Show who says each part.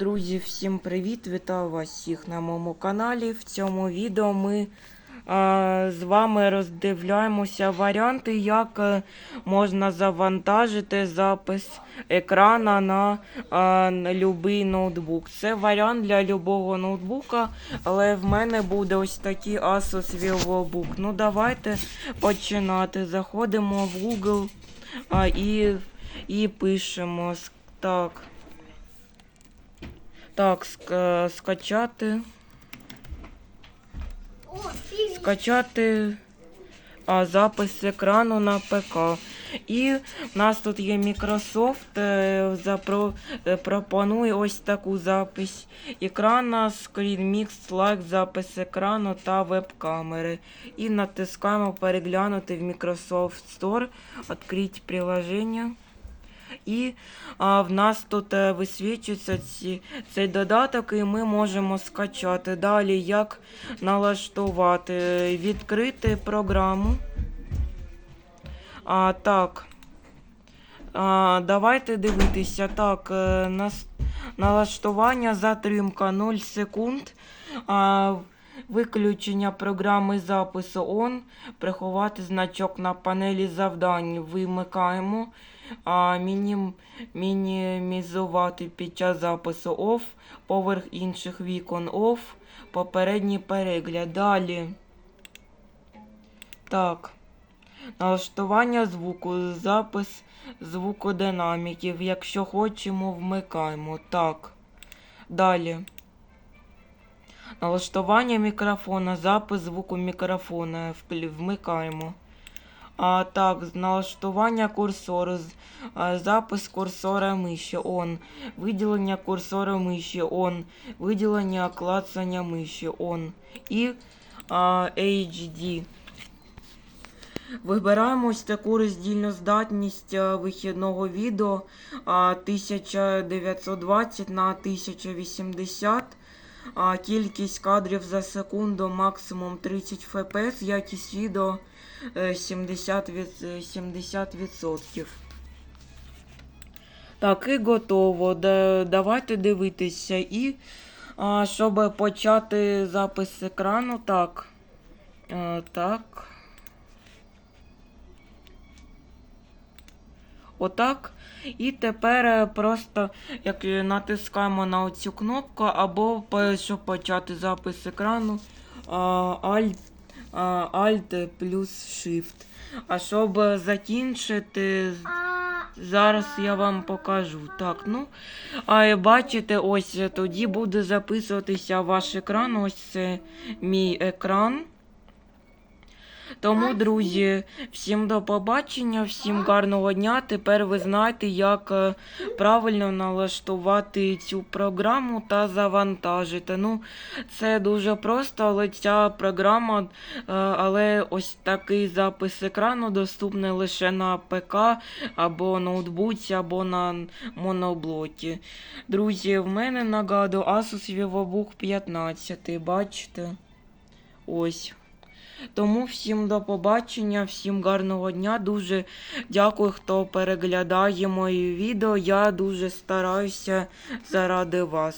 Speaker 1: друзі, всім привіт! Вітаю вас всіх на моєму каналі. В цьому відео ми а, з вами роздивляємося варіанти, як е, можна завантажити запис екрана на а, любий ноутбук. Це варіант для любого ноутбука, але в мене буде ось такий Asus VivoBook. Ну, давайте починати. Заходимо в Google а, і, і пишемо так. Так, ска- скачати. Скачати а, запис екрану на ПК. І в нас тут є Microsoft, е, запро, е, пропонує ось таку запись екрана, Screen Mix, Like, запис екрану та веб-камери. І натискаємо переглянути в Microsoft Store, відкрити приложення. І а, в нас тут е, висвічується ці, цей додаток, і ми можемо скачати. Далі як налаштувати, відкрити програму. А, так. А, давайте дивитися. Так, е, нас, налаштування затримка 0 секунд. А, виключення програми запису ON. Приховати значок на панелі завдань. Вимикаємо. А, мінім, мінімізувати під час запису OFF. Поверх інших вікон OFF. Попередній перегляд. Далі. Так. Налаштування звуку, запис звукодинаміків. Якщо хочемо, вмикаємо. Так. Далі. Налаштування мікрофона, запис звуку мікрофона. Вмикаємо. А, так, налаштування курсору, запис курсора миші, он, виділення курсора миші, он, виділення клацання миші, он. І а, HD. Вибираємо ось таку роздільну здатність вихідного відео 1920 на 1080. А, кількість кадрів за секунду, максимум 30 фпс, якість відео е, 70%. від- е, 70%. Так, і готово. Да- Давайте дивитися. І а, щоб почати запис екрану, так. А, так. Отак. І тепер е, просто як е, натискаємо на оцю кнопку, або щоб почати запис екрану Alt, Alt плюс Shift. А щоб закінчити, зараз я вам покажу. Так, ну, а е, бачите, ось тоді буде записуватися ваш екран. Ось це мій екран. Тому, друзі, всім до побачення, всім гарного дня. Тепер ви знаєте, як е, правильно налаштувати цю програму та завантажити. Ну, це дуже просто, але ця програма, е, але ось такий запис екрану доступний лише на ПК або ноутбуці, або на моноблокі. Друзі, в мене нагадую Asus VivoBook 15. Бачите? Ось. Тому всім до побачення, всім гарного дня. Дуже дякую, хто переглядає мої відео. Я дуже стараюся заради вас.